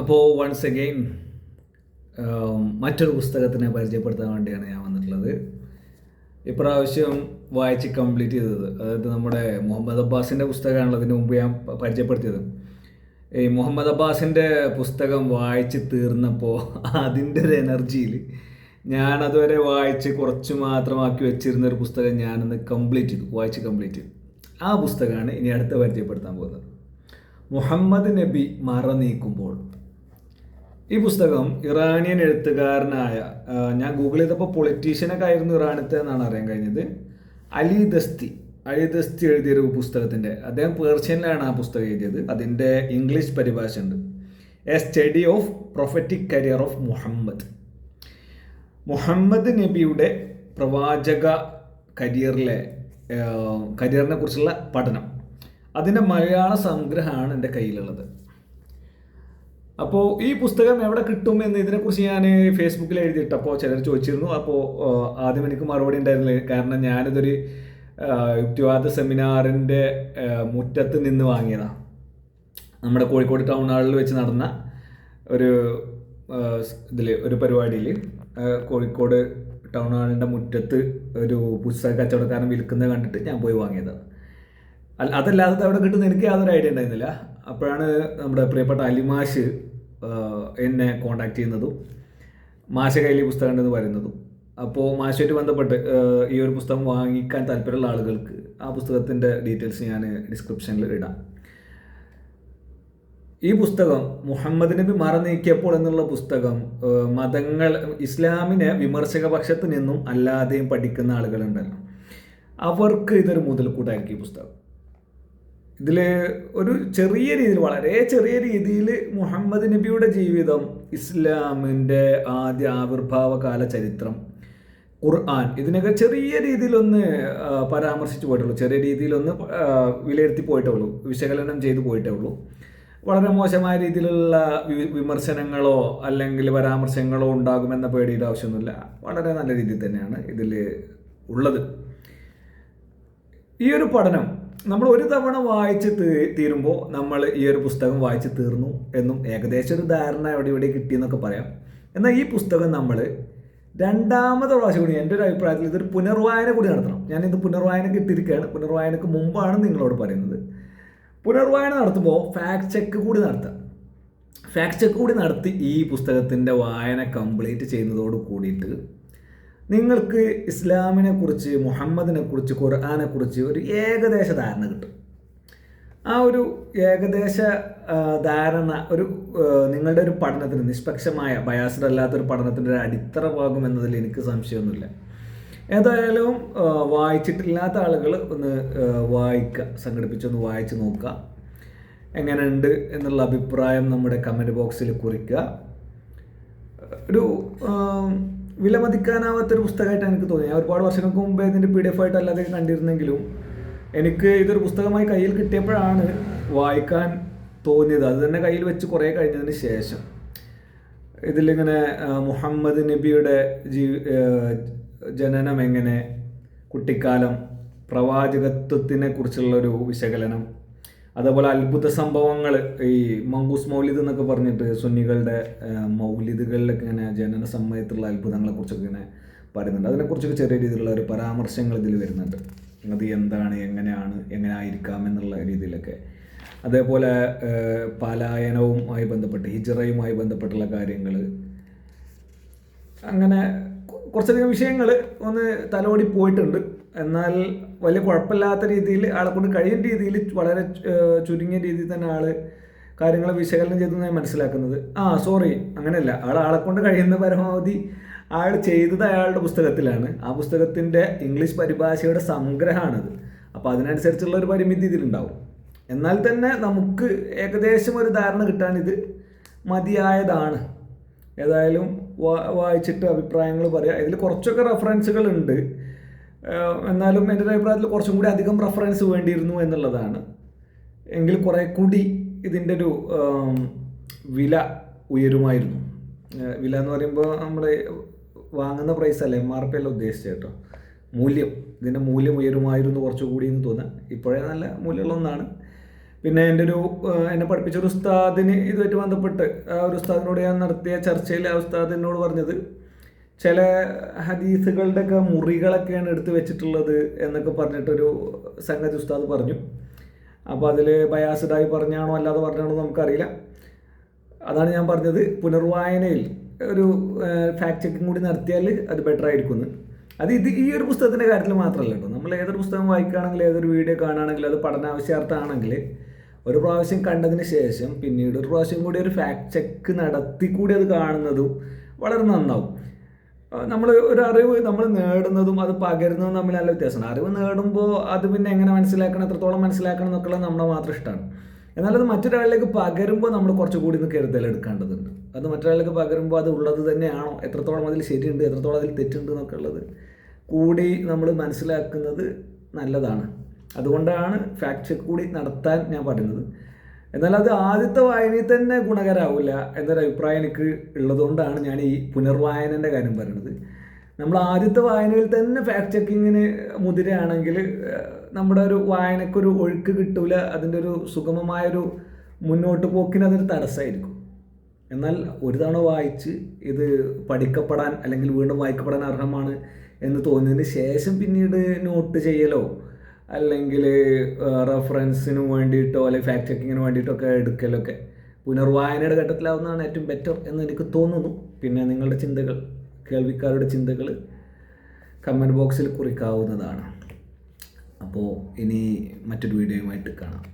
അപ്പോൾ once again മറ്റൊരു പുസ്തകത്തിനെ പരിചയപ്പെടുത്താൻ വേണ്ടിയാണ് ഞാൻ വന്നിട്ടുള്ളത്. ഇപ്രാവശ്യം വായിച്ച് കംപ്ലീറ്റ് ചെയ്തത് അതായത് നമ്മുടെ മുഹമ്മദ് അബ്ബാസിന്റെ പുസ്തകമാണല്ലോ അതിന് മുമ്പ് ഞാൻ പരിചയപ്പെടുത്തിയത്. ഈ മുഹമ്മദ് അബ്ബാസിന്റെ പുസ്തകം വായിച്ച് തീർന്നപ്പോൾ അതിന്റെ ഒരു എനർജിയിൽ ഞാൻ അതുവരെ വായിച്ച് കുറച്ച് മാത്രമാക്കി വെച്ചിരുന്ന ഒരു പുസ്തകം ഞാനൊന്ന് കംപ്ലീറ്റ് ചെയ്തു വായിച്ച് കംപ്ലീറ്റ് ചെയ്തു. ആ പുസ്തകമാണ് ഇനി അടുത്ത പരിചയപ്പെടുത്താൻ പോകുന്നത്. മുഹമ്മദ് നബി മറ നീക്കുമ്പോൾ ഈ പുസ്തകം ഇറാനിയൻ എഴുത്തുകാരനായ ഞാൻ ഗൂഗിൾ ചെയ്തപ്പോൾ പൊളിറ്റീഷ്യനൊക്കെ ആയിരുന്നു ഇറാനത്തെ എന്നാണ് അറിയാൻ കഴിഞ്ഞത്. അലി ദസ്തി. അലി ദസ്തി എഴുതിയൊരു പുസ്തകത്തിന്റെ അദ്ദേഹം പേർഷ്യനിലാണ് ആ പുസ്തകം എഴുതിയത്. അതിന്റെ ഇംഗ്ലീഷ് പരിഭാഷ ഉണ്ട് a study of prophetic career of Muhammad Muhammad നബിയുടെ പ്രവാചക കരിയറിലെ കരിയറിനെ കുറിച്ചുള്ള പഠനം. അതിന്റെ മലയാള സംഗ്രഹമാണ് എന്റെ കയ്യിലുള്ളത്. അപ്പോൾ ഈ പുസ്തകം എവിടെ കിട്ടും എന്ന് ഇതിനെക്കുറിച്ച് ഞാൻ ഫേസ്ബുക്കിൽ എഴുതിയിട്ടപ്പോൾ ചിലർ ചോദിച്ചിരുന്നു. അപ്പോൾ ആദ്യം എനിക്ക് മറുപടി ഉണ്ടായിരുന്നില്ല. കാരണം ഞാനിതൊരു യുക്തിവാദ സെമിനാറിന്റെ മുറ്റത്ത് നിന്ന് വാങ്ങിയതാണ് നമ്മുടെ കോഴിക്കോട് ടൗൺ ഹാളിൽ വെച്ച് നടന്ന ഒരു ഇതിൽ ഒരു പരിപാടിയിൽ കോഴിക്കോട് ടൗൺ ഹാളിന്റെ മുറ്റത്ത് ഒരു പുസ്തക കച്ചവടക്കാരൻ വിൽക്കുന്നത് കണ്ടിട്ട് ഞാൻ പോയി വാങ്ങിയതാണ് അതല്ലാതെ അവിടെ കിട്ടുന്ന എനിക്ക് യാതൊരു ഐഡിയ ഉണ്ടായിരുന്നില്ല. അപ്പോഴാണ് നമ്മുടെ പ്രിയപ്പെട്ട അലിമാഷ് എന്നെ കോണ്ടാക്ട് ചെയ്യുന്നതും മാഷ കയ്യിൽ പുസ്തകം ഉണ്ടെന്ന് പറയുന്നതും. അപ്പോൾ മാഷുമായിട്ട് ബന്ധപ്പെട്ട് ഈ ഒരു പുസ്തകം വാങ്ങിക്കാൻ താല്പര്യമുള്ള ആളുകൾക്ക് ആ പുസ്തകത്തിന്റെ ഡീറ്റെയിൽസ് ഞാൻ ഡിസ്ക്രിപ്ഷനിൽ ഇടാം. ഈ പുസ്തകം മുഹമ്മദ് നബി മറ നീക്കിയപ്പോൾ എന്നുള്ള പുസ്തകം മതങ്ങൾ ഇസ്ലാമിനെ വിമർശക പക്ഷത്ത് നിന്നും അല്ലാതെയും പഠിക്കുന്ന ആളുകളുണ്ടല്ലോ. അവർക്ക് ഇതൊരു മുതൽക്കൂട്ടായിരിക്കും ഈ പുസ്തകം. ഇതിൽ ഒരു ചെറിയ രീതിയിൽ വളരെ ചെറിയ രീതിയിൽ മുഹമ്മദ് നബിയുടെ ജീവിതം ഇസ്ലാമിന്റെ ആദ്യ ആവിർഭാവ കാല ചരിത്രം ഖുർആൻ ഇതിനൊക്കെ ചെറിയ രീതിയിലൊന്ന് പരാമർശിച്ചു പോയിട്ടുള്ളൂ. ചെറിയ രീതിയിലൊന്ന് വിലയിരുത്തി പോയിട്ടേ ഉള്ളൂ വിശകലനം ചെയ്ത് പോയിട്ടേ ഉള്ളൂ വളരെ മോശമായ രീതിയിലുള്ള വിമർശനങ്ങളോ അല്ലെങ്കിൽ പരാമർശങ്ങളോ ഉണ്ടാകുമെന്ന പേടിയുടെ ആവശ്യമൊന്നുമില്ല. വളരെ നല്ല രീതിയിൽ തന്നെയാണ് ഇതിൽ ഉള്ളത്. ഈ ഒരു പഠനം നമ്മൾ ഒരു തവണ വായിച്ച് തീരുമ്പോൾ നമ്മൾ ഈ ഒരു പുസ്തകം വായിച്ച് തീർന്നു എന്നും ഏകദേശം ഒരു ധാരണ എവിടെ ഇവിടെ കിട്ടിയെന്നൊക്കെ പറയാം. എന്നാൽ ഈ പുസ്തകം നമ്മൾ രണ്ടാമത്തെ പ്രാവശ്യം കൂടി എന്റെ ഒരു അഭിപ്രായത്തിൽ ഇതൊരു പുനർവായന കൂടി നടത്തണം. ഞാനിത് പുനർവായനക്ക് ഇട്ടിരിക്കുകയാണ്. പുനർവായനക്ക് മുമ്പാണ് നിങ്ങളോട് പറയുന്നത്. പുനർവായന നടത്തുമ്പോൾ ഫാക്ട് ചെക്ക് കൂടി നടത്താം. ഫാക്ട് ചെക്ക് കൂടി നടത്തി ഈ പുസ്തകത്തിന്റെ വായന കംപ്ലീറ്റ് ചെയ്യുന്നതോട് കൂടിയിട്ട് നിങ്ങൾക്ക് ഇസ്ലാമിനെ കുറിച്ച് മുഹമ്മദിനെ കുറിച്ച് ഖുർആാനെ കുറിച്ച് ഒരു ഏകദേശ ധാരണ കിട്ടും. ആ ഒരു ഏകദേശ ധാരണ ഒരു നിങ്ങളുടെ ഒരു പഠനത്തിന് നിഷ്പക്ഷമായ ബയാസ്ഡ് അല്ലാത്തൊരു പഠനത്തിന്റെ ഒരു അടിത്തറ ഭാഗം എന്നതിൽ എനിക്ക് സംശയമൊന്നുമില്ല. ഏതായാലും വായിച്ചിട്ടില്ലാത്ത ആളുകൾ ഒന്ന് വായിക്കുക സംഘടിപ്പിച്ചൊന്ന് വായിച്ച് നോക്കുക എങ്ങനെയുണ്ട് എന്നുള്ള അഭിപ്രായം നമ്മുടെ കമന്റ് ബോക്സിൽ കുറിക്കുക ഒരു വിലമതിക്കാനാവാത്തൊരു പുസ്തകമായിട്ടാണ് എനിക്ക് തോന്നിയത്. ഒരുപാട് വർഷങ്ങൾക്ക് മുമ്പേ ഇതിന്റെ പി ഡി എഫ് ആയിട്ട് അല്ലാതെ കണ്ടിരുന്നെങ്കിലും എനിക്ക് ഇതൊരു പുസ്തകമായി കയ്യിൽ കിട്ടിയപ്പോഴാണ് വായിക്കാൻ തോന്നിയത്. അത് തന്നെ കയ്യിൽ വെച്ച് കുറേ കഴിഞ്ഞതിന് ശേഷം. ഇതിലിങ്ങനെ മുഹമ്മദ് നബിയുടെ ജീ ജനനം എങ്ങനെ കുട്ടിക്കാലം പ്രവാചകത്വത്തിനെ കുറിച്ചുള്ള ഒരു വിശകലനം അതേപോലെ അത്ഭുത സംഭവങ്ങൾ ഈ മങ്കൂസ് മൗലിദ് എന്നൊക്കെ പറഞ്ഞിട്ട് സുന്നികളുടെ മൗലിദുകളിലൊക്കെ ഇങ്ങനെ ജനന സമയത്തുള്ള അത്ഭുതങ്ങളെ കുറിച്ചൊക്കെ ഇങ്ങനെ പറയുന്നുണ്ട്. അതിനെക്കുറിച്ചൊക്കെ ചെറിയ രീതിയിലുള്ള ഒരു പരാമർശങ്ങൾ ഇതിൽ വരുന്നുണ്ട്. അത് എന്താണ് എങ്ങനെയാണ് എങ്ങനെ ആയിരിക്കാം എന്നുള്ള രീതിയിലൊക്കെ. അതേപോലെ പലായനവുമായി ബന്ധപ്പെട്ട് ഹിജറയുമായി ബന്ധപ്പെട്ടുള്ള കാര്യങ്ങൾ അങ്ങനെ കുറച്ചധികം വിഷയങ്ങൾ ഒന്ന് തലോടി പോയിട്ടുണ്ട്. എന്നാൽ വലിയ കുഴപ്പമില്ലാത്ത രീതിയിൽ ആളെ കൊണ്ട് കഴിയുന്ന രീതിയിൽ വളരെ ചുരുങ്ങിയ രീതിയിൽ തന്നെ ആൾ കാര്യങ്ങൾ വിശകലനം ചെയ്തു ഞാൻ മനസ്സിലാക്കുന്നത്. ആ സോറി അങ്ങനെയല്ല. ആൾ ആളെ കൊണ്ട് കഴിയുന്ന പരമാവധി ആൾ ചെയ്തത് അയാളുടെ പുസ്തകത്തിലാണ്. ആ പുസ്തകത്തിന്റെ ഇംഗ്ലീഷ് പരിഭാഷയുടെ സംഗ്രഹമാണത്. അപ്പോൾ അതിനനുസരിച്ചുള്ള ഒരു പരിമിതി ഇതിലുണ്ടാവും. എന്നാൽ തന്നെ നമുക്ക് ഏകദേശം ഒരു ധാരണ കിട്ടാൻ ഇത് മതിയായതാണ്. ഏതായാലും വായിച്ചിട്ട് അഭിപ്രായങ്ങൾ പറയാം. ഇതിൽ കുറച്ചൊക്കെ റെഫറൻസുകൾ ഉണ്ട്. എന്നാലും എന്റെ ഒരു അഭിപ്രായത്തിൽ കുറച്ചും കൂടി അധികം റെഫറൻസ് വേണ്ടിയിരുന്നു എന്നുള്ളതാണ്. എങ്കിൽ കുറേ കൂടി ഇതിന്റെ ഒരു വില ഉയരുമായിരുന്നു. വില എന്ന് പറയുമ്പോൾ നമ്മൾ വാങ്ങുന്ന പ്രൈസ് അല്ല എം ആർ പി അല്ല ഉദ്ദേശിച്ചത് കേട്ടോ. മൂല്യം ഇതിന്റെ മൂല്യം ഉയരുമായിരുന്നു കുറച്ചുകൂടി എന്ന് തോന്നുക ഇപ്പോഴേ നല്ല മൂല്യമുള്ള ഒന്നാണ്. പിന്നെ എന്റെ ഒരു എന്നെ പഠിപ്പിച്ച ഒരു ഉസ്താദിന് ഇതുമായിട്ട് ബന്ധപ്പെട്ട് ആ ഒരു ഉസ്താദിനോട് ഞാൻ നടത്തിയ ചർച്ചയിൽ ആ ഉസ്താദിനോട് പറഞ്ഞത് ചില ഹദീസുകളുടെയൊക്കെ മുറികളൊക്കെയാണ് എടുത്തു വെച്ചിട്ടുള്ളത് എന്നൊക്കെ പറഞ്ഞിട്ടൊരു സംഗതി ഉസ്താദ് പറഞ്ഞു. അപ്പോൾ അതിൽ ബയാസിഡായി പറഞ്ഞാണോ അല്ലാതെ പറഞ്ഞാണോ നമുക്കറിയില്ല. അതാണ് ഞാൻ പറഞ്ഞത്. പുനർവായനയിൽ ഒരു ഫാക്ട് ചെക്കിംഗ് കൂടി നടത്തിയാൽ അത് ബെറ്റർ ആയിരിക്കും അത് ഇത് ഈ ഒരു പുസ്തകത്തിന്റെ കാര്യത്തിൽ മാത്രമല്ല കേട്ടോ. നമ്മൾ ഏതൊരു പുസ്തകം വായിക്കുകയാണെങ്കിൽ ഏതൊരു വീഡിയോ കാണുകയാണെങ്കിൽ അത് പഠനാവശ്യാർത്ഥമാണെങ്കിൽ ഒരു പ്രാവശ്യം കണ്ടതിന് ശേഷം പിന്നീട് ഒരു പ്രാവശ്യം കൂടി ഒരു ഫാക്ട് ചെക്ക് നടത്തി കൂടി അത് കാണുന്നതും വളരെ നന്നാവും. നമ്മൾ ഒരു അറിവ് നമ്മൾ നേടുന്നതും അത് പകരുന്നതും തമ്മിൽ നല്ല വ്യത്യാസമാണ് അറിവ് നേടുമ്പോൾ അത് പിന്നെ എങ്ങനെ മനസ്സിലാക്കണം എത്രത്തോളം മനസ്സിലാക്കണം എന്നൊക്കെയുള്ളത് നമ്മളെ മാത്രം ഇഷ്ടമാണ്. എന്നാൽ അത് മറ്റൊരാളിലേക്ക് പകരുമ്പോൾ നമ്മൾ കുറച്ചുകൂടി കരുതൽ എടുക്കേണ്ടതുണ്ട്. അത് മറ്റൊരാളിലേക്ക് പകരുമ്പോൾ അത് ഉള്ളത് തന്നെയാണോ? എത്രത്തോളം അതിൽ ശരിയുണ്ട് എത്രത്തോളം അതിൽ തെറ്റുണ്ട് എന്നൊക്കെ ഉള്ളത് കൂടി നമ്മൾ മനസ്സിലാക്കുന്നത് നല്ലതാണ്. അതുകൊണ്ടാണ് ഫാക്ട് ചെക്ക് കൂടി നടത്താൻ ഞാൻ പറയുന്നത്. എന്നാൽ അത് ആദ്യത്തെ വായനയിൽ തന്നെ ഗുണകരാവില്ല എന്നൊരു അഭിപ്രായം എനിക്ക് ഉള്ളതുകൊണ്ടാണ് ഞാൻ ഈ പുനർവായനന്റെ കാര്യം പറയുന്നത്. നമ്മൾ ആദ്യത്തെ വായനയിൽ തന്നെ ഫാക്ട് ചെക്കിങ്ങിന് മുതിരയാണെങ്കിൽ നമ്മുടെ ഒരു വായനക്കൊരു ഒഴുക്ക് കിട്ടൂല അതിന്റെ ഒരു സുഗമമായൊരു മുന്നോട്ട് പോക്കിന് അതൊരു തടസ്സമായിരിക്കും. എന്നാൽ ഒരു തവണ വായിച്ച് ഇത് പഠിക്കപ്പെടാൻ അല്ലെങ്കിൽ വീണ്ടും വായിക്കപ്പെടാൻ അർഹമാണ് എന്ന് തോന്നിയതിന് ശേഷം പിന്നീട് നോട്ട് ചെയ്യലോ അല്ലെങ്കിൽ റെഫറൻസിന് വേണ്ടിയിട്ടോ അല്ലെങ്കിൽ ഫാക്ട് ചെക്കിങ്ങിന് വേണ്ടിയിട്ടോ ഒക്കെ എടുക്കലൊക്കെ. പുനർവായനയുടെ ഘട്ടത്തിലാവുന്നതാണ് ഏറ്റവും ബെറ്റർ എന്ന് എനിക്ക് തോന്നുന്നു. പിന്നെ നിങ്ങളുടെ ചിന്തകൾ കേൾവിക്കാരുടെ ചിന്തകൾ കമന്റ് ബോക്സിൽ കുറിക്കാവുന്നതാണ്. അപ്പോൾ ഇനി മറ്റൊരു വീഡിയോയുമായിട്ട് കാണാം.